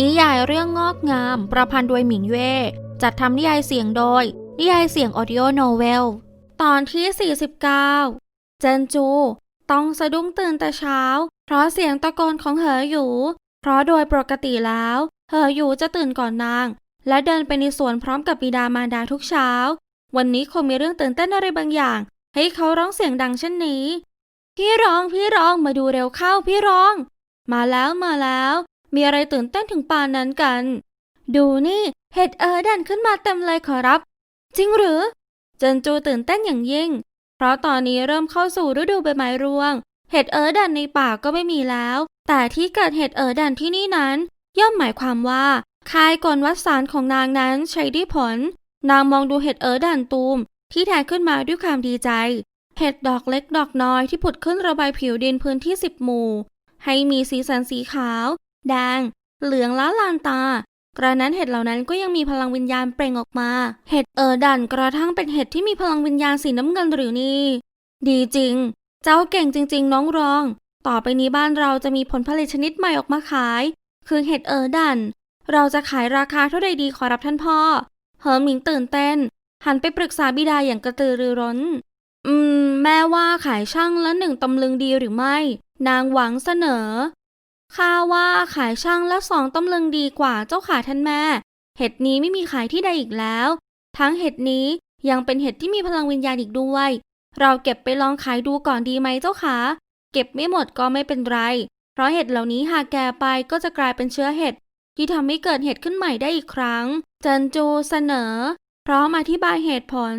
นิยายเรื่องงอกงาม ประพันธ์โดยหมิงเย่จัดทำนิยายเสียงโดย นิยายเสียงออดิโอโนเวล ตอนที่ 49 เจนจู ต้องสะดุ้งตื่นแต่เช้า เพราะเสียงตะโกนของเหออยู่ เพราะโดยปกติแล้ว เหออยู่จะตื่นก่อนนาง และเดินไปในสวนพร้อมกับบิดามารดาทุกเช้า วันนี้คงมีเรื่องตื่นเต้นอะไรบางอย่าง ให้เขาร้องเสียงดังเช่นนี้ พี่ร้องพี่ร้องมาดูเร็วเข้าพี่ร้อง มาแล้วมาแล้ว มีอะไรตื่นเต้นถึงป่านนั้นกัน ดูนี่ เห็ดเออดันขึ้นมาเต็มเลยขอรับ จริงหรือ เจนจูตื่นเต้นอย่างยิ่ง เพราะตอนนี้เริ่มเข้าสู่ฤดูใบไม้ร่วง เห็ดเออดันในป่าก็ไม่มีแล้ว แต่ที่เกิดเห็ดเออดันที่นี่นั้น ย่อมหมายความว่าคายกลวัดสารของนางนั้นใช้ได้ผล นางมองดูเห็ดเออดันตูม ที่แทงขึ้นมาด้วยความดีใจ เห็ดดอกเล็กดอกน้อยที่ผุดขึ้นระบายผิวดินพื้นที่สิบหมู่ให้มีสีสันสีขาว แดง เหลืองล้าลานตากระนั้นเห็ดเหล่านั้นก็ยังมีพลังวิญญาณเปล่งออกมา เห็ดเออดันกระทั่งเป็นเห็ดที่มีพลังวิญญาณสีน้ำเงินหรือนี่ ดีจริง เจ้าเก่งจริง ๆ น้องรอง ต่อไปนี้บ้านเราจะมีผลผลิตชนิดใหม่ออกมาขาย คือเห็ดเออดัน เราจะขายราคาเท่าใดดีขอรับท่านพ่อ เฮิร์หมิงตื่นเต้น หันไปปรึกษาบิดาอย่างกระตือรือร้น อืม แม่ว่าขายช่างละหนึ่งตำลึงดีหรือไม่ นางหวังเสนอ ข้าว่าขายช่างละสองตำลึงดีกว่าเจ้าขาท่านแม่ เห็ดนี้ไม่มีขายที่ใดอีกแล้ว ทั้งเห็ดนี้ยังเป็นเห็ดที่มีพลังวิญญาณอีกด้วย เราเก็บไปลองขายดูก่อนดีไหมเจ้าขาเก็บไม่หมดก็ไม่เป็นไร เพราะเห็ดเหล่านี้หากแก่ไปก็จะกลายเป็นเชื้อเห็ดที่ทำให้เกิดเห็ดขึ้นใหม่ได้อีกครั้ง เจินจูเสนอ พร้อมอธิบายเหตุผล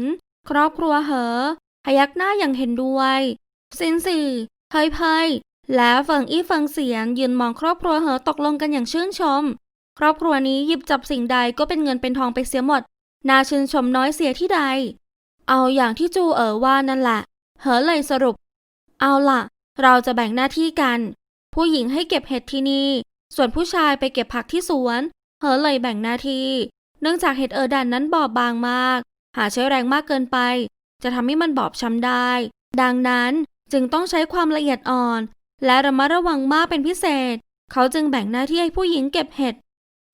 ครอบครัวเหอพยักหน้าอย่างเห็นด้วยซินสี่เฮยเพย แล้วเฟิงอี้เฟิงเสียนยืนมองครอบครัวเหอตกลงกันอย่างชื่นชม ครอบครัวนี้หยิบจับสิ่งใดก็เป็นเงินเป็นทองไปเสียหมด น่าชื่นชมน้อยเสียที่ใด เอาอย่างที่จูเอ๋อว่านั่นแหละ เหอเลยสรุป เอาล่ะ เราจะแบ่งหน้าที่กัน ผู้หญิงให้เก็บเห็ดที่นี่ ส่วนผู้ชายไปเก็บผักที่สวน เหอเลยแบ่งหน้าที่ เนื่องจากเห็ดเออดันนั้นบอบบางมาก หาใช้แรงมากเกินไป จะทำให้มันบอบช้ำได้ ดังนั้นจึงต้องใช้ความละเอียดอ่อน และระมัดระวังมากเป็นพิเศษ เขาจึงแบ่งหน้าที่ให้ผู้หญิงเก็บเห็ด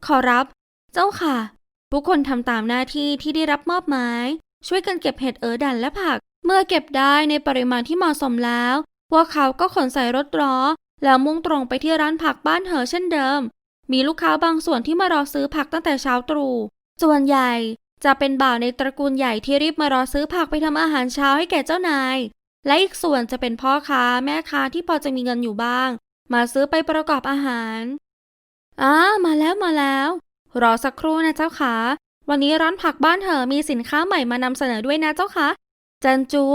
ขอรับ เจ้าค่ะ ทุกคนทำตามหน้าที่ที่ได้รับมอบหมาย ช่วยกันเก็บเห็ดเออดันและผัก เมื่อเก็บได้ในปริมาณที่เหมาะสมแล้ว พวกเขาก็ขนใส่รถล้อ แล้วมุ่งตรงไปที่ร้านผักบ้านเหอเช่นเดิม มีลูกค้าบางส่วนที่มารอซื้อผักตั้งแต่เช้าตรู่ ส่วนใหญ่จะเป็นบ่าวในตระกูลใหญ่ที่รีบมารอซื้อผักไปทำอาหารเช้าให้แก่เจ้านาย และอีกส่วนจะเป็นพ่อค้าแม่ค้าที่พอจะมีเงินอยู่บ้าง มาซื้อไปประกอบอาหารอ้ามาแล้วมาแล้ว รอสักครู่นะเจ้าค่ะวันนี้ร้านผักบ้านเหอมีสินค้าใหม่มานำเสนอด้วยนะเจ้าค่ะจันจู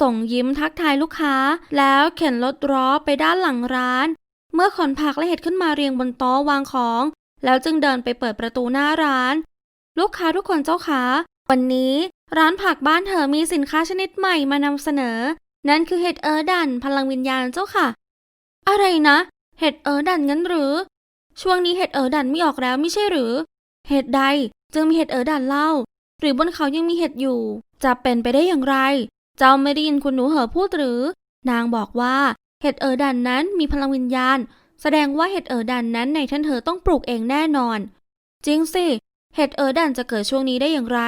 ส่งยิ้มทักทายลูกค้า แล้วเข็นรถล้อไปด้านหลังร้าน เมื่อขนผักและเห็ดขึ้นมาเรียงบนโต๊ะวางของ แล้วจึงเดินไปเปิดประตูหน้าร้าน ลูกค้าทุกคนเจ้าค่ะวันนี้ร้านผักบ้านเธอมีสินค้าชนิดใหม่มานำเสนอ นั่นคือเห็ดเออดันพลังวิญญาณเจ้าค่ะ อะไรนะ เห็ดเออดันงั้นหรือ ช่วงนี้เห็ดเออดันไม่ออกแล้วไม่ใช่หรือ เหตุใดจึงมีเห็ดเออดันเล่า หรือบนเขายังมีเห็ดอยู่ จะเป็นไปได้อย่างไร เจ้าไม่ได้ยินคุณหนูเหอพูดหรือ นางบอกว่าเห็ดเออดันนั้นมีพลังวิญญาณ แสดงว่าเห็ดเออดันนั้นในท่านเธอต้องปลูกเองแน่นอน จริงสิ เห็ดเออดันจะเกิดช่วงนี้ได้อย่างไร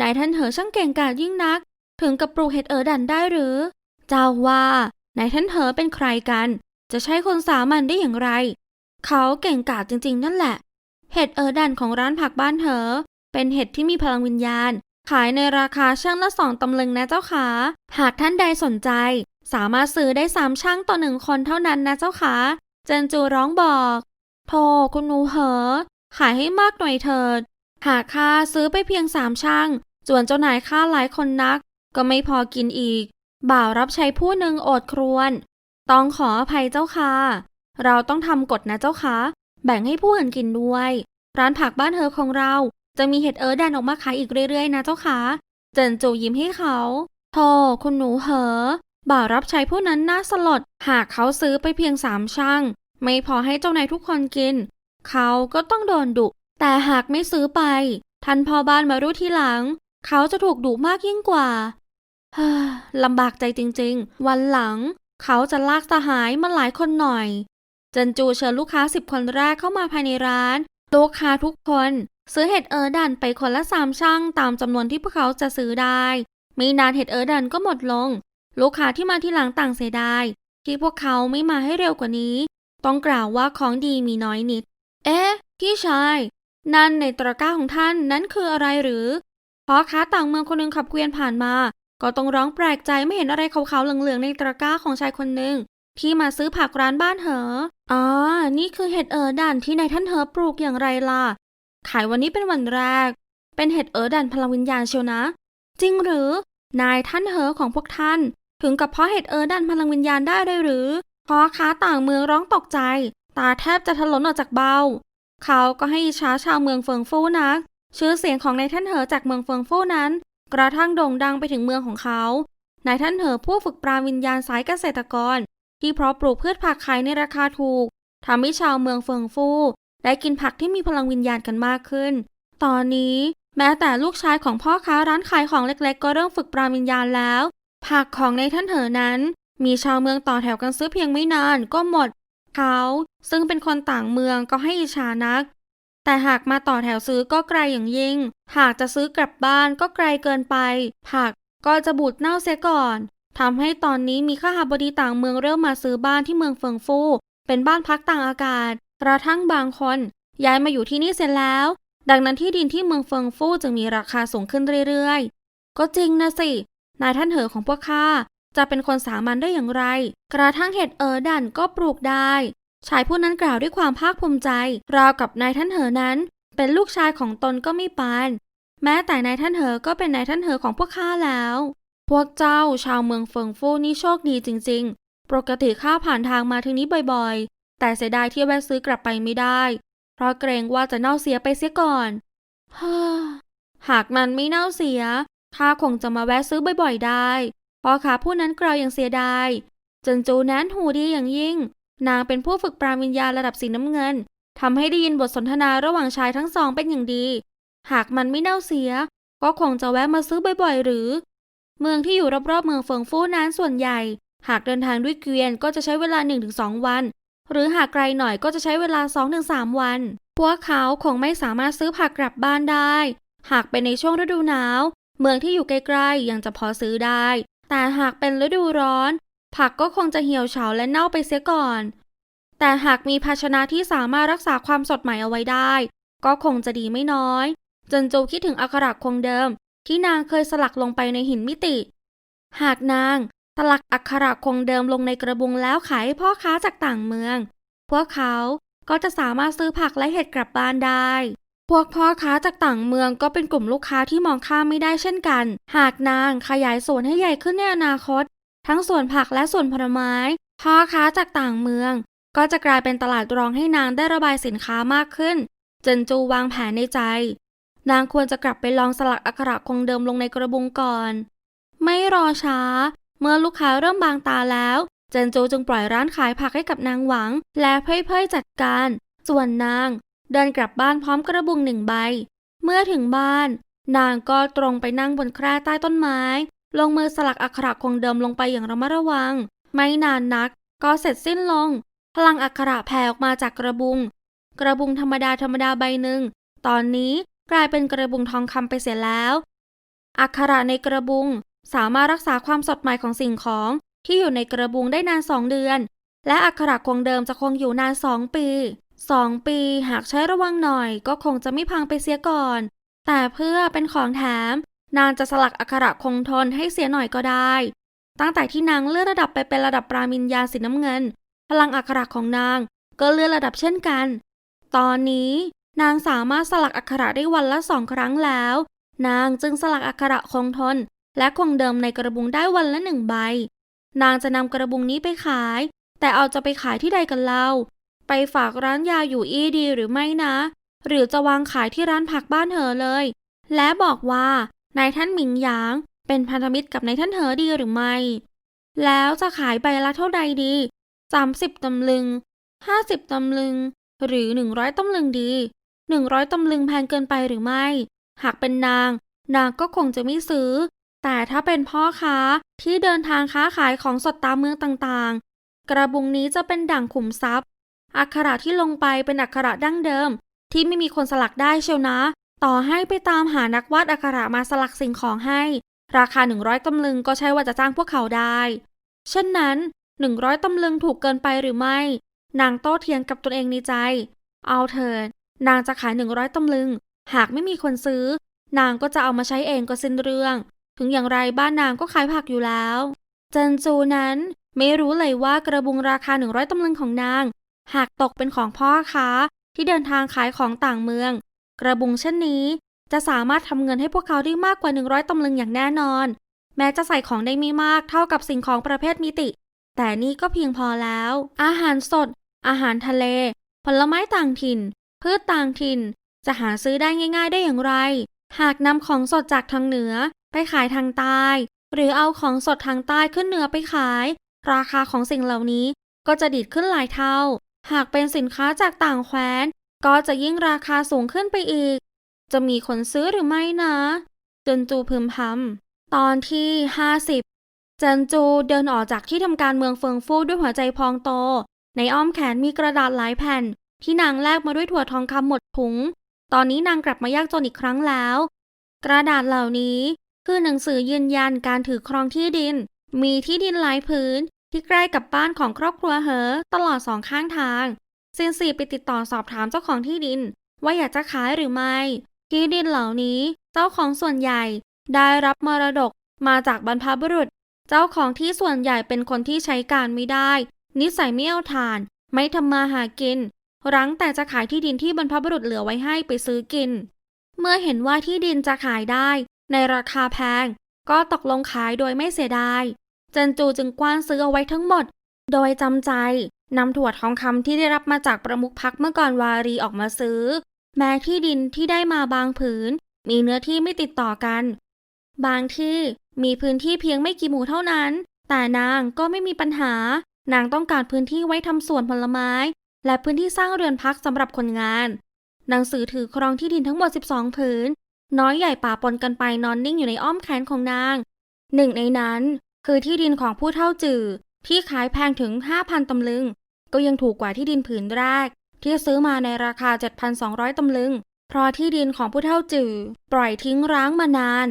นายท่านเหอช่างเก่งกาจยิ่งนัก ถึงกับปลูกเห็ดเออดันได้หรือ เจ้าว่านายท่านเหอเป็นใครกัน จะใช่คนสามัญได้อย่างไร เขาเก่งกาจจริง ๆ นั่นแหละ เห็ดเออดันของร้านผักบ้านเหอเป็นเห็ดที่มีพลังวิญญาณ ขายในราคาช่างละสองตำลึงนะเจ้าขาหากท่านใดสนใจ สามารถซื้อได้สามช่างต่อหนึ่งคนเท่านั้นนะเจ้าขาเจนจูร้องบอกโธ่คุณหนูเหอ ขายให้มากหน่อยเถิด หากข้าซื้อไปเพียงสามช่าง ส่วนเจ้านายข้าหลายคนนัก ก็ไม่พอกินอีก บ่าวรับใช้ผู้หนึ่งโอดครวน ต้องขออภัยเจ้าค่ะ เราต้องทำกฎนะเจ้าค่ะ แบ่งให้ผู้อื่นกินด้วย ร้านผักบ้านเธอของเราจะมีเห็ดเอิร์ดดันออกมาขายอีกเรื่อยๆ นะเจ้าค่ะ เจินจูยิ้มให้เขาโธ่คุณหนูเหอ บ่าวรับใช้ผู้นั้นน่าสลด หากเขาซื้อไปเพียงสามช่าง ไม่พอให้เจ้านายทุกคนกิน เขาก็ต้องโดนดุ แต่หากไม่ซื้อไป ท่านพ่อบ้านมารู้ทีหลัง เขาจะถูกดุมากยิ่งกว่าเฮ้อลำบากใจจริงๆ วันหลัง เขาจะลากสหายมาหลายคนหน่อยเจินจูเชิญลูกค้าสิบคนแรกเข้ามาภายในร้านลูกค้าทุกคน ซื้อเห็ดเออดันไปคนละสามช่างตามจำนวนที่พวกเขาจะซื้อได้ ไม่นานเห็ดเออดันก็หมดลง ลูกค้าที่มาที่หลังต่างเสียดายที่พวกเขาไม่มาให้เร็วกว่านี้ ต้องกล่าวว่าของดีมีน้อยนิด เอ๊ะ พี่ชาย นั่นในตะกร้าของท่านนั้นคืออะไรหรือ พ่อค้าต่างเมืองคนหนึ่งขับเกวียนผ่านมา ก็ต้องร้องแปลกใจไม่เห็นอะไรขาวๆเหลืองๆในตะกร้าของชายคนหนึ่งที่มาซื้อผักร้านบ้านเหออ๋อ นี่คือเห็ดเออดันที่นายท่านเหอปลูกอย่างไรล่ะ ขายวันนี้เป็นวันแรก เป็นเห็ดเออดันพลังวิญญาณเชียวนะ จริงหรือ นายท่านเหอของพวกท่าน ถึงกับเพาะเห็ดเออดันพลังวิญญาณได้เลยหรือพ่อค้าต่างเมืองร้องตกใจ ตาแทบจะถลนออกจากเบ้า เขาก็ให้อิจฉาชาวเมืองเฟิงฟู่นัก ชื่อเสียงของนายท่านเหอจากเมืองเฟิงฟู่นั้น กระทั่งโด่งดังไปถึงเมืองของเขานายท่านเหอผู้ฝึกปราวิญญาณสายเกษตรกร ที่เพาะปลูกพืชผักขายในราคาถูกทำให้ชาวเมืองเฟิงฟู่ได้กินผักที่มีพลังวิญญาณกันมากขึ้น ตอนนี้แม้แต่ลูกชายของพ่อค้าร้านขายของเล็กๆ ก็เริ่มฝึกปราวิญญาณแล้ว ผักของนายท่านเหอนั้น มีชาวเมืองต่อแถวกันซื้อเพียงไม่นานก็หมด เขาซึ่งเป็นคนต่างเมืองก็ให้อิจฉานัก แต่หากมาต่อแถวซื้อก็ไกลอย่างยิ่ง หากจะซื้อกลับบ้านก็ไกลเกินไป ผักก็จะบูดเน่าเสียก่อนทำให้ตอนนี้มีข้าหาบดีต่างเมืองเริ่มมาซื้อบ้านที่เมืองเฟิงฟู่เป็นบ้านพักต่างอากาศ กระทั่งบางคนย้ายมาอยู่ที่นี่เสร็จแล้ว ดังนั้นที่ดินที่เมืองเฟิงฟู่จึงมีราคาสูงขึ้นเรื่อยๆ ก็จริงนะสิ นายท่านเหอของพวกข้าจะเป็นคนสามัญได้อย่างไร กระทั่งเห็ดเออดันก็ปลูกได้ ชายผู้นั้นกล่าวด้วยความภาคภูมิใจ ราวกับนายท่านเหอนั้น เป็นลูกชายของตนก็ไม่ปาน แม้แต่นายท่านเหอก็เป็นนายท่านเหอของพวกข้าแล้ว พวกเจ้าชาวเมืองเฟิงฟู่นี่โชคดีจริง ๆ ปกติข้าผ่านทางมาทางนี้บ่อยๆ แต่เสียดายที่แวะซื้อกลับไปไม่ได้ เพราะเกรงว่าจะเน่าเสียไปเสียก่อนฮ่าหากมันไม่เน่าเสียข้าคงจะมาแวะซื้อบ่อยๆได้พ่อค้าผู้นั้นกล่าวอย่างเสียดายจนจูนั้นหูดีอย่างยิ่ง นางเป็นผู้ฝึกปราวิญญาณระดับสีน้ำเงินทำให้ได้ยินบทสนทนาระหว่างชายทั้งสองเป็นอย่างดี หากมันไม่เน่าเสีย ก็คงจะแวะมาซื้อบ่อยๆ หรือ เมืองที่อยู่รอบๆเมืองเฟิงฟู่นั้นส่วนใหญ่ หากเดินทางด้วยเกวียนก็จะใช้เวลา 1-2 วัน หรือหากไกลหน่อยก็จะใช้เวลา 2-3 วัน พวกเขาคงไม่สามารถซื้อผักกลับบ้านได้ หากเป็นในช่วงฤดูหนาว เมืองที่อยู่ใกลๆยังจะพอซื้อได้ แต่หากเป็นฤดูร้อน ผักก็คงจะเหี่ยวเฉาและเน่าไปเสียก่อน แต่หากมีภาชนะที่สามารถรักษาความสดใหม่เอาไว้ได้ ก็คงจะดีไม่น้อยเจนจูคิดถึงอักขระคงเดิม ที่นางเคยสลักลงไปในหินมิติ หากนางสลักอักขระคงเดิมลงในกระบุงแล้วขายให้พ่อค้าจากต่างเมือง พวกเขาก็จะสามารถซื้อผักและเห็ดกลับบ้านได้ พวกพ่อค้าจากต่างเมืองก็เป็นกลุ่มลูกค้าที่มองข้ามไม่ได้เช่นกัน หากนางขยายสวนให้ใหญ่ขึ้นในอนาคต ทั้งสวนผักและสวนผลไม้พ่อค้าจากต่างเมือง ก็จะกลายเป็นตลาดรองให้นางได้ระบายสินค้ามากขึ้น เจินจูวางแผนในใจ นางควรจะกลับไปลองสลักอักขระคงเดิมลงในกระบุงก่อน ไม่รอช้า เมื่อลูกค้าเริ่มบางตาแล้ว เจินจูจึงปล่อยร้านขายผักให้กับนางหวัง และเพ่ยๆจัดการ ส่วนนาง เดินกลับบ้านพร้อมกระบุงหนึ่งใบ เมื่อถึงบ้าน นางก็ตรงไปนั่งบนแคร่ใต้ต้นไม้ ลงมือสลักอักขระคงเดิมลงไปอย่างระมัดระวัง ไม่นานนัก ก็เสร็จสิ้นลง พลังอักขระแผ่ออกมาจากกระบุง กระบุงธรรมดาธรรมดาใบหนึ่ง ตอนนี้กลายเป็นกระบุงทองคำไปเสียแล้ว อักขระในกระบุงสามารถรักษาความสดใหม่ของสิ่งของที่อยู่ในกระบุงได้นานสองเดือน และอักขระคงเดิมจะคงอยู่นานสองปีสองปีหากใช้ระวังหน่อยก็คงจะไม่พังไปเสียก่อน แต่เพื่อเป็นของแถม นางจะสลักอักขระคงทนให้เสียหน่อยก็ได้ ตั้งแต่ที่นางเลื่อนระดับไปเป็นระดับปรามิญญาสีน้ำเงิน พลังอักขระของนางก็เลื่อนระดับเช่นกัน ตอนนี้นางสามารถสลักอักขระได้วันละสองครั้งแล้ว นางจึงสลักอักขระคงทน และคงเดิมในกระบุงได้วันละหนึ่งใบ นางจะนำกระบุงนี้ไปขาย แต่เอาจะไปขายที่ใดกันเล่า ไปฝากร้านยาอยู่อี้ดีหรือไม่นะ หรือจะวางขายที่ร้านผักบ้านเหอเลย และบอกว่า นายท่านหมิงหยาง เป็นพันธมิตรกับนายท่านเหอดีหรือไม่ แล้วจะขายใบละเท่าใดดีสามสิบตำลึงห้าสิบตำลึง หรือหนึ่งร้อยตำลึงดีหนึ่งร้อยตำลึงแพงเกินไปหรือไม่ หากเป็นนาง นางก็คงจะไม่ซื้อ แต่ถ้าเป็นพ่อค้าที่เดินทางค้าขายของสดตามเมืองต่างๆ กระบุงนี้จะเป็นด่างขุมทรัพย์ อักขระที่ลงไปเป็นอักขระดั้งเดิม ที่ไม่มีคนสลักได้เชียวนะ ต่อให้ไปตามหานักวาดอักขระมาสลักสิ่งของให้ ราคา 100ตำลึงก็ใช่ว่าจะจ้างพวกเขาได้ เช่นนั้น 100ตำลึงถูกเกินไปหรือไม่ นางโต้เถียงกับตนเองในใจ เอาเถิดนางจะขาย 100ตำลึง หากไม่มีคนซื้อ นางก็จะเอามาใช้เองก็สิ้นเรื่อง ถึงอย่างไรบ้านนางก็ขายผักอยู่แล้ว เจันจูนั้นไม่รู้เลยว่ากระบุงราคา 100ตำลึงของนาง หากตกเป็นของพ่อค้าที่เดินทางขายของต่างเมือง กระบุงเช่นนี้ จะสามารถทำเงินให้พวกเขาได้มากกว่า 100ตำลึงอย่างแน่นอน แม้จะใส่ของได้ไม่มากเท่ากับสิ่งของประเภทมิติ แต่นี่ก็เพียงพอแล้ว อาหารสด อาหารทะเล ผลไม้ต่างถิ่น พืชต่างถิ่น จะหาซื้อได้ง่าย ๆ ได้อย่างไร หากนำของสดจากทางเหนือไปขายทางใต้ หรือเอาของสดทางใต้ขึ้นเหนือไปขาย ราคาของสิ่งเหล่านี้ก็จะดีดขึ้นหลายเท่า หากเป็นสินค้าจากต่างแคว้น ก็จะยิ่งราคาสูงขึ้นไปอีก จะมีคนซื้อหรือไม่นะเจนจูพึมพำตอนที่50เจนจูเดินออกจากที่ทำการเมืองเฟิงฟูด้วยหัวใจพองโต ในอ้อมแขนมีกระดาษหลายแผ่น ที่นางแลกมาด้วยถั่วทองคำหมดถุง ตอนนี้นางกลับมายากจนอีกครั้งแล้ว กระดาษเหล่านี้คือหนังสือยืนยันการถือครองที่ดิน มีที่ดินหลายพื้นที่ใกล้กับบ้านของครอบครัวเหอ ตลอดสองข้างทาง ซินซีไปติดต่อสอบถามเจ้าของที่ดิน ว่าอยากจะขายหรือไม่ ที่ดินเหล่านี้เจ้าของส่วนใหญ่ ได้รับมรดกมาจากบรรพบุรุษ เจ้าของที่ส่วนใหญ่เป็นคนที่ใช้การไม่ได้ นิสัยไม่เอาทาน ไม่ทำมาหากิน รั้งแต่จะขายที่ดินที่บรรพบุรุษเหลือไว้ให้ไปซื้อกิน เมื่อเห็นว่าที่ดินจะขายได้ ในราคาแพง ก็ตกลงขายโดยไม่เสียดายเจินจูจึงกว้านซื้อเอาไว้ทั้งหมด โดยจำใจ นำถั่วทองคำที่ได้รับมาจากประมุขพักเมื่อก่อนวารีออกมาซื้อ แม้ที่ดินที่ได้มาบางผืน มีเนื้อที่ไม่ติดต่อกัน บางที่มีพื้นที่เพียงไม่กี่หมู่เท่านั้น แต่นางก็ไม่มีปัญหา นางต้องการพื้นที่ไว้ทำสวนผลไม้ และพื้นที่สร้างเรือนพักสำหรับคนงานหนังสือถือครองที่ดินทั้งหมด 12 ผืน น้อยใหญ่ป่าปนกันไปนอนนิ่งอยู่ในอ้อมแขนของนาง หนึ่งในนั้น คือที่ดินของผู้เท่าจือ ที่ขายแพงถึง 5,000 ตำลึง ก็ยังถูกกว่าที่ดินผืนแรก ที่ซื้อมาในราคา 7,200 ตำลึง เพราะที่ดินของผู้เท่าจือปล่อยทิ้งร้างมานาน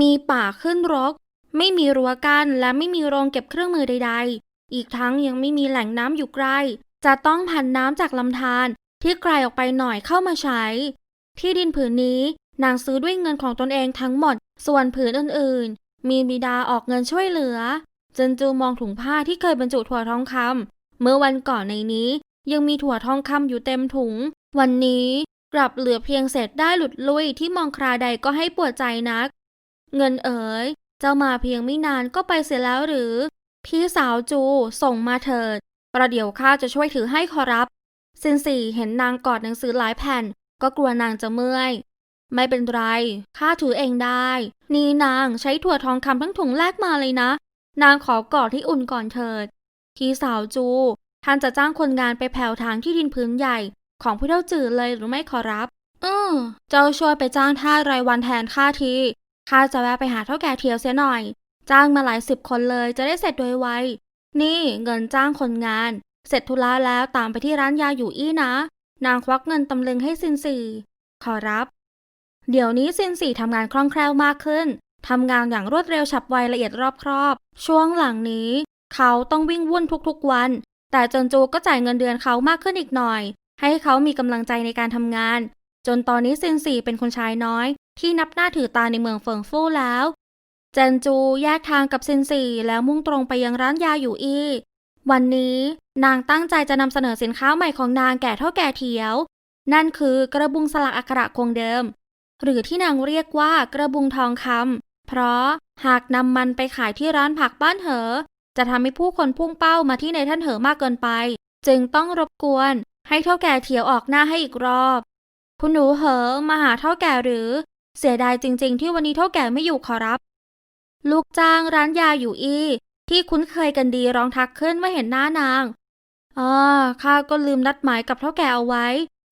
มีป่าขึ้นรก ไม่มีรั้วกั้นและไม่มีโรงเก็บเครื่องมือใด ๆ อีกทั้งยังไม่มีแหล่งน้ำอยู่ใกล้ จะต้องผันน้ำจากลำธารที่ไกลออกไปหน่อยเข้ามาใช้ ที่ดินผืนนี้นางซื้อด้วยเงินของตนเองทั้งหมด ส่วนผืนอื่นๆ มีบิดาออกเงินช่วยเหลือ เจินจูมองถุงผ้าที่เคยบรรจุถั่วทองคำเมื่อวันก่อนในนี้ยังมีถั่วทองคำอยู่เต็มถุง วันนี้กลับเหลือเพียงเศษได้หลุดลุยที่มองคราใดก็ให้ปวดใจนัก เงินเอ๋ย เจ้ามาเพียงไม่นานก็ไปเสียแล้วหรือ พี่สาวจูส่งมาเถิด ประเดี๋ยวข้าจะช่วยถือให้ขอรับซินสี่เห็นนางกอดหนังสือหลายแผ่น ก็กลัวนางจะเมื่อย ไม่เป็นไรข้าถือเองได้ นี่นางใช้ถั่วทองคำทั้งถุงแลกมาเลยนะ นางขอกอดที่อุ่นก่อนเถิด พี่สาวจู ท่านจะจ้างคนงานไปแผ่วทางที่ดินพื้นใหญ่ของผู้เท่าจือเลยหรือไม่ขอรับ อือเจ้าช่วยไปจ้างท่ารายวันแทนข้าทีข้าจะแวะไปหาเท่าแก่เทียวเสียหน่อย จ้างมาหลายสิบคนเลยจะได้เสร็จโดยไว นี่เงินจ้างคนงาน เสร็จธุระแล้วตามไปที่ร้านยาอยู่อี้นะ นางควักเงินตำลึงให้ซินสีขอรับ เดี๋ยวนี้ซินสีทำงานคล่องแคล่วมากขึ้น ทำงานอย่างรวดเร็วฉับไวละเอียดรอบครอบ ช่วงหลังนี้ เขาต้องวิ่งวุ่นทุกๆวัน แต่จนจูก็จ่ายเงินเดือนเขามากขึ้นอีกหน่อย ให้เขามีกำลังใจในการทำงาน จนตอนนี้ซินสีเป็นคนชายน้อย ที่นับหน้าถือตาในเมืองเฟิงฟู่แล้ว เจนจูแยกทางกับซินสีแล้วมุ่งตรงไปยังร้านยาอยู่อี้วันนี้นางตั้งใจจะนำเสนอสินค้าใหม่ของนางแก่เท่าแก่เถียว นั่นคือกระบุงสลักอักขระคงเดิม หรือที่นางเรียกว่ากระบุงทองคำ เพราะหากนำมันไปขายที่ร้านผักบ้านเหอ จะทำให้ผู้คนพุ่งเป้ามาที่ในท่านเหอมากเกินไป จึงต้องรบกวน ให้เท่าแก่เถียวออกหน้าให้อีกรอบ คุณหนูเหอมาหาเท่าแก่หรือ เสียดายจริง ๆ ที่วันนี้เท่าแก่ไม่อยู่ขอรับ ลูกจ้างร้านยาอยู่อี้ที่คุ้นเคยกันดีร้องทักขึ้นเมื่อเห็นหน้านางอ่าข้าก็ลืมนัดหมายกับเท่าแก่เอาไว้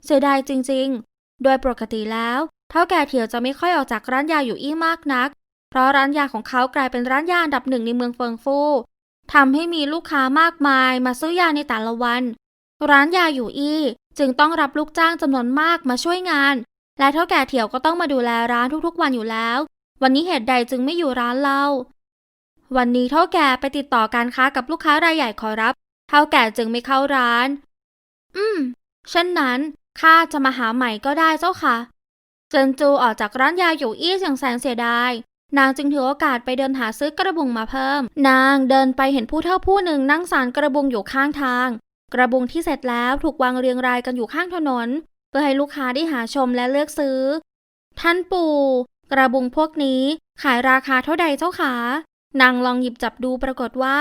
เสียดายจริง ๆ โดยปกติแล้ว เท่าแก่เถียวจะไม่ค่อยออกจากร้านยาอยู่อี้มากนัก เพราะร้านยาของเขากลายเป็นร้านยาอันดับหนึ่งในเมืองเฟิงฟูทำให้มีลูกค้ามากมายมาซื้อยาในแต่ละวัน ร้านยาอยู่อี้จึงต้องรับลูกจ้างจำนวนมากมาช่วยงาน และเท่าแก่เถียวก็ต้องมาดูแลร้านทุกๆ วันอยู่แล้ว วันนี้เหตุใดจึงไม่อยู่ร้านเราวันนี้เท่าแก่ไปติดต่อการค้ากับลูกค้ารายใหญ่ขอรับ เท่าแก่จึงไม่เข้าร้าน อืมเช่นนั้นข้าจะมาหาใหม่ก็ได้เจ้าค่ะ เจินจูออกจากร้านยาอยู่อี้อย่างแสนเสียดาย นางจึงถือโอกาสไปเดินหาซื้อกระบุงมาเพิ่ม นางเดินไปเห็นผู้เฒ่าผู้หนึ่งนั่งสารกระบุงอยู่ข้างทาง กระบุงที่เสร็จแล้วถูกวางเรียงรายกันอยู่ข้างถนน เพื่อให้ลูกค้าได้หาชมและเลือกซื้อ ท่านปู่ กระบุงพวกนี้ขายราคาเท่าใดเจ้าคะนางลองหยิบจับดูปรากฏว่า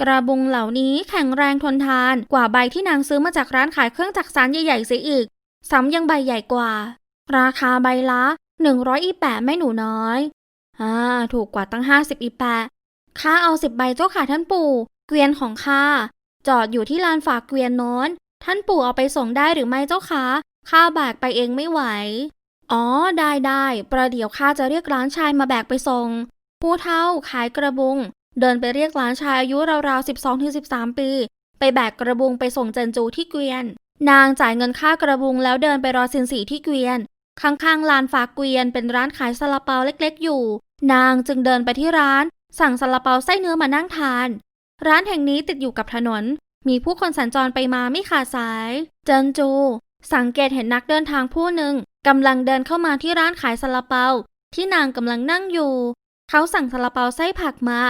กระบุงเหล่านี้แข็งแรงทนทานกว่าใบที่นางซื้อมาจากร้านขายเครื่องจักสานใหญ่ๆเสียอีกซ้ำยังใบใหญ่กว่า ราคาใบละหนึ่งร้อยอีแปะไม่หนูน้อย อ่า ถูกกว่าตั้งห้าสิบอีแปะข้าเอาสิบใบเจ้าค่ะท่านปู่ เกวียนของข้าจอดอยู่ที่ลานฝากเกวียนโน้น ท่านปู่เอาไปส่งได้หรือไม่เจ้าคะข้าแบกไปเองไม่ไหว อ๋อ ได้ได้ประเดี๋ยวข้าจะเรียกร้านชายมาแบกไปส่ง ผู้เฒ่าขายกระบุง เดินไปเรียกหลานชายอายุราวๆ 12-13 ปี ไปแบกกระบุงไปส่งเจนจูที่เกวียน นางจ่ายเงินค่ากระบุงแล้วเดินไปรอสินสีที่เกวียน ข้างๆลานฝากเกวียนเป็นร้านขายซาลาเปาเล็กๆอยู่ นางจึงเดินไปที่ร้าน สั่งซาลาเปาไส้เนื้อมานั่งทาน ร้านแห่งนี้ติดอยู่กับถนน มีผู้คนสัญจรไปมาไม่ขาดสาย เจินจู สังเกตเห็นนักเดินทางผู้หนึ่งกำลังเดินเข้ามาที่ร้านขายซาลาเปา ที่นางกำลังนั่งอยู่ เขาสั่งซาลาเปาไส้ผักมา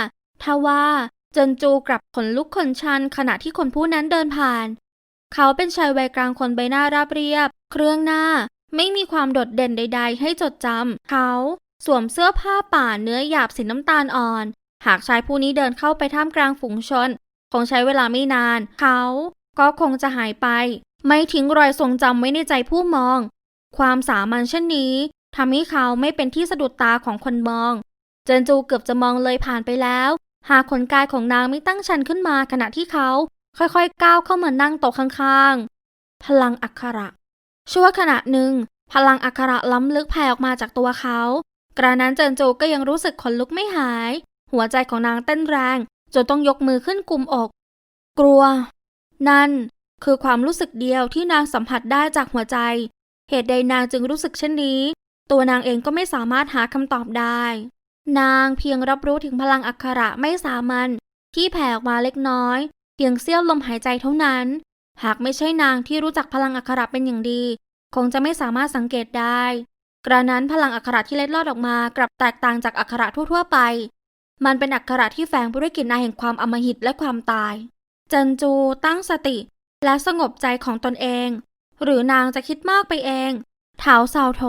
ทว่าเจินจูกลับขนลุกขนชันขณะที่คนผู้นั้นเดินผ่าน เขาเป็นชายวัยกลางคนใบหน้าราบเรียบ เครื่องหน้า ไม่มีความโดดเด่นใด ๆ ให้จดจำ เขาสวมเสื้อผ้าป่าเนื้อหยาบสีน้ำตาลอ่อน หากชายผู้นี้เดินเข้าไปท่ามกลางฝูงชน คงใช้เวลาไม่นาน เขาก็คงจะหายไป ไม่ทิ้งรอยทรงจำไว้ในใจผู้มอง ความสามัญเช่นนี้ทำให้เขาไม่เป็นที่สะดุดตาของคนมอง เจินจูเกือบจะมองเลยผ่านไปแล้ว หากขนกายของนางไม่ตั้งชันขึ้นมาขณะที่เขา ค่อยๆก้าวเข้ามานั่งโต๊ะข้างๆ พลังอักขระ ชั่วขณะหนึ่ง พลังอักขระล้ำลึกแผ่ออกมาจากตัวเขา กระนั้นเจินจูก็ยังรู้สึกขนลุกไม่หาย หัวใจของนางเต้นแรง จนต้องยกมือขึ้นกุมอก กลัว นั่น คือความรู้สึกเดียวที่นางสัมผัสได้จากหัวใจ เหตุใดนางจึงรู้สึกเช่นนี้ ตัวนางเองก็ไม่สามารถหาคำตอบได้ นางเพียงรับรู้ถึงพลังอักขระไม่สามัญที่แผ่ออกมาเล็กน้อย เพียงเสี้ยวลมหายใจเท่านั้น หากไม่ใช่นางที่รู้จักพลังอักขระเป็นอย่างดี คงจะไม่สามารถสังเกตได้ กระนั้นพลังอักขระที่เล็ดลอดออกมากลับแตกต่างจากอักขระทั่วๆไป มันเป็นอักขระที่แฝงไปด้วยกลิ่นอายแห่งความอมหิตและความตาย เจินจูตั้งสติ และสงบใจของตนเอง หรือนางจะคิดมากไปเองเท้าซาวโถ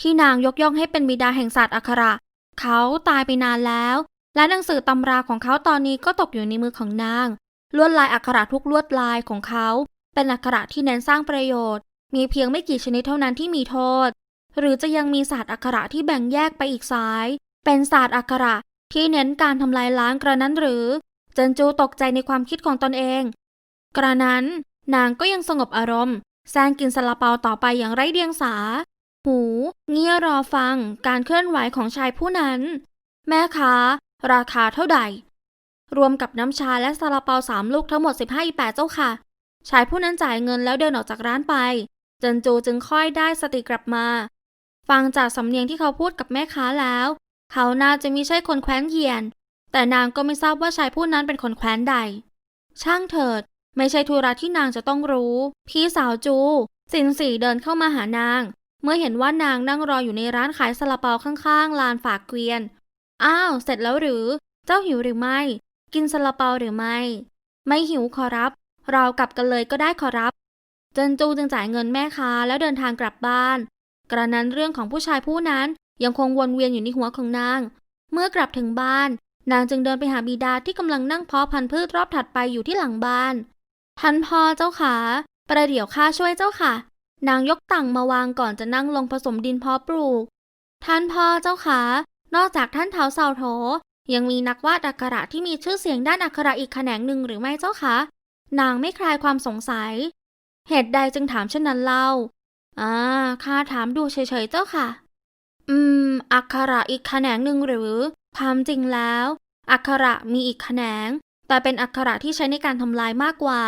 ที่นางยกย่องให้เป็นบิดาแห่งศาสตร์อักขระ เขาตายไปนานแล้ว และหนังสือตำราของเขาตอนนี้ก็ตกอยู่ในมือของนาง ลวดลายอักขระทุกลวดลายของเขา เป็นอักขระที่เน้นสร้างประโยชน์ มีเพียงไม่กี่ชนิดเท่านั้นที่มีโทษ หรือจะยังมีศาสตร์อักขระที่แบ่งแยกไปอีกสาย เป็นศาสตร์อักขระที่เน้นการทำลายล้างกระนั้นหรือ เจนจูตกใจในความคิดของตนเอง กระนั้นนางก็ยังสงบอารมณ์แซงกินซาลาเปาต่อไปอย่างไร้เดียงสา หูเงี่ยรอฟังการเคลื่อนไหวของชายผู้นั้น แม่ค้าราคาเท่าใด รวมกับน้ำชาและซาลาเปาสามลูกทั้งหมดสิบห้าอีแปดเจ้าค่ะ ชายผู้นั้นจ่ายเงินแล้วเดินออกจากร้านไป เจินจูจึงค่อยได้สติกลับมา ฟังจากสำเนียงที่เขาพูดกับแม่ค้าแล้ว เขาน่าจะไม่ใช่คนแคว้นเยียน แต่นางก็ไม่ทราบว่าชายผู้นั้นเป็นคนแคว้นใด ช่างเถิด ไม่ใช่ธุระที่นางจะต้องรู้ พี่สาวจู สินสีเดินเข้ามาหานาง เมื่อเห็นว่านางนั่งรออยู่ในร้านขายซาลาเปาข้างๆ ลานฝากเกวียน อ้าว เสร็จแล้วหรือ เจ้าหิวหรือไม่ กินซาลาเปาหรือไม่ ไม่หิวขอรับ เรากลับกันเลยก็ได้ขอรับ เจินจูจึงจ่ายเงินแม่ค้าแล้วเดินทางกลับบ้าน กระนั้นเรื่องของผู้ชายผู้นั้นยังคงวนเวียนอยู่ในหัวของนาง เมื่อกลับถึงบ้าน นางจึงเดินไปหาบิดาที่กำลังนั่งเพาะพันธุ์พืชรอบถัดไปอยู่ที่หลังบ้าน ท่านพ่อเจ้าขาประเดี๋ยวข้าช่วยเจ้าค่ะ นางยกตังมาวางก่อนจะนั่งลงผสมดินเพาะปลูก ท่านพ่อเจ้าขานอกจากท่านเท้าเสาโถ ยังมีนักวาดอักขระที่มีชื่อเสียงด้านอักขระอีกแขนงหนึ่งหรือไม่เจ้าคะ นางไม่คลายความสงสัย เหตุใดจึงถามเช่นนั้นเล่า อ่า ข้าถามดูเฉยๆเจ้าค่ะ อืม อักขระอีกแขนงหนึ่งหรือ ความจริงแล้ว อักขระมีอีกแขนง แต่เป็นอักขระที่ใช้ในการทำลายมากกว่า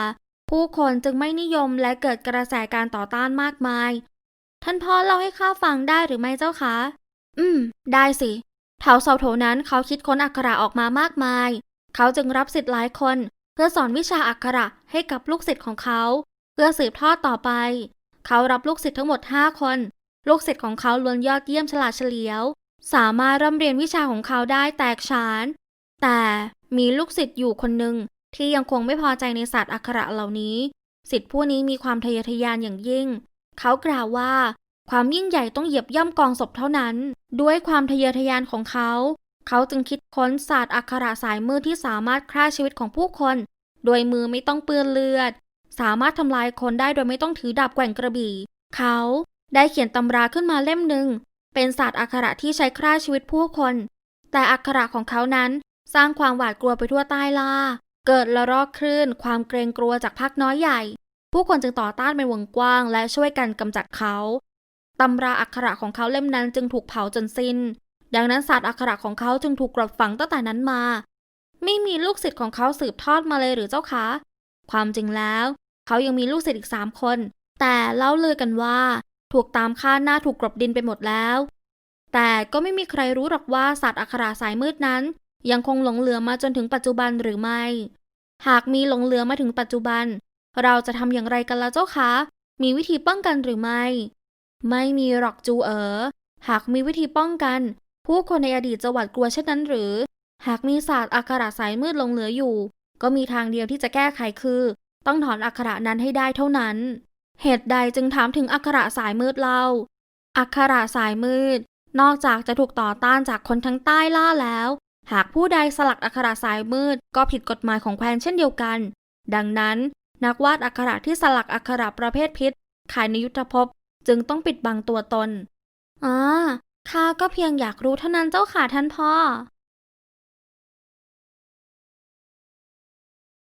ผู้คนจึงไม่นิยมและเกิดกระแสการต่อต้านมากมาย ท่านพ่อเล่าให้ข้าฟังได้หรือไม่เจ้าคะ อืม ได้สิ เถาเสาโถนั้นเขาคิดค้นอักขระออกมามากมาย เขาจึงรับสิทธิ์หลายคน เพื่อสอนวิชาอักขระให้กับลูกศิษย์ของเขา เพื่อสืบทอดต่อไป เขารับลูกศิษย์ทั้งหมด 5 คน ลูกศิษย์ของเขาล้วนยอดเยี่ยมฉลาดเฉลียว สามารถร่ำเรียนวิชาของเขาได้แตกฉาน แต่มีลูกศิษย์อยู่คนหนึ่งที่ยังคงไม่พอใจในศาสตร์อักขระเหล่านี้ ศิษย์ผู้นี้มีความทะเยอทะยานอย่างยิ่ง เขากล่าวว่า ความยิ่งใหญ่ต้องเหยียบย่ำกองศพเท่านั้น ด้วยความทะเยอทะยานของเขา เขาจึงคิดค้นศาสตร์อักขระสายมืดที่สามารถฆ่าชีวิตของผู้คน โดยมือไม่ต้องเปื้อนเลือด สามารถทำลายคนได้โดยไม่ต้องถือดาบแกว่งกระบี่ เขาได้เขียนตำราขึ้นมาเล่มหนึ่ง เป็นศาสตร์อักขระที่ใช้ฆ่าชีวิตผู้คน แต่อักขระของเขานั้นสร้างความหวาดกลัวไปทั่วใต้ล่า เกิดละรอกคลื่น ความเกรงกลัวจากพรรคน้อยใหญ่ ผู้คนจึงต่อต้านเป็นวงกว้างและช่วยกันกำจัดเขา ตำราอักขระของเขาเล่มนั้นจึงถูกเผาจนสิ้น ดังนั้นศาสตร์อักขระของเขาจึงถูกกลบฝังตั้งแต่นั้นมา ไม่มีลูกศิษย์ของเขาสืบทอดมาเลยหรือเจ้าคะ ความจริงแล้ว เขายังมีลูกศิษย์อีกสามคน แต่เล่าลือกันว่า ถูกตามฆ่าหน้าถูกกลบดินไปหมดแล้ว แต่ก็ไม่มีใครรู้หรอกว่าศาสตร์อักขระสายมืดนั้น ยังคงหลงเหลือมาจนถึงปัจจุบันหรือไม่ หากมีหลงเหลือมาถึงปัจจุบัน เราจะทำอย่างไรกันล่ะเจ้าคะ มีวิธีป้องกันหรือไม่ ไม่มีหรอกจูเอ๋อ หากมีวิธีป้องกัน ผู้คนในอดีตจะหวาดกลัวเช่นนั้นหรือ หากมีศาสตร์อักขระสายมืดลงเหลืออยู่ ก็มีทางเดียวที่จะแก้ไขคือ ต้องถอนอักขระนั้นให้ได้เท่านั้น เหตุใดจึงถามถึงอักขระสายมืดเล่า อักขระสายมืด นอกจากจะถูกต่อต้านจากคนทั้งใต้ล่าแล้ว หากผู้ใดสลักอักขระสายมืด ก็ผิดกฎหมายของแคว้นเช่นเดียวกัน ดังนั้น นักวาดอักขระที่สลักอักขระประเภทพิษขายในยุทธภพ จึงต้องปิดบังตัวตนอ่าข้าก็เพียงอยากรู้เท่านั้นเจ้าค่ะท่านพ่อ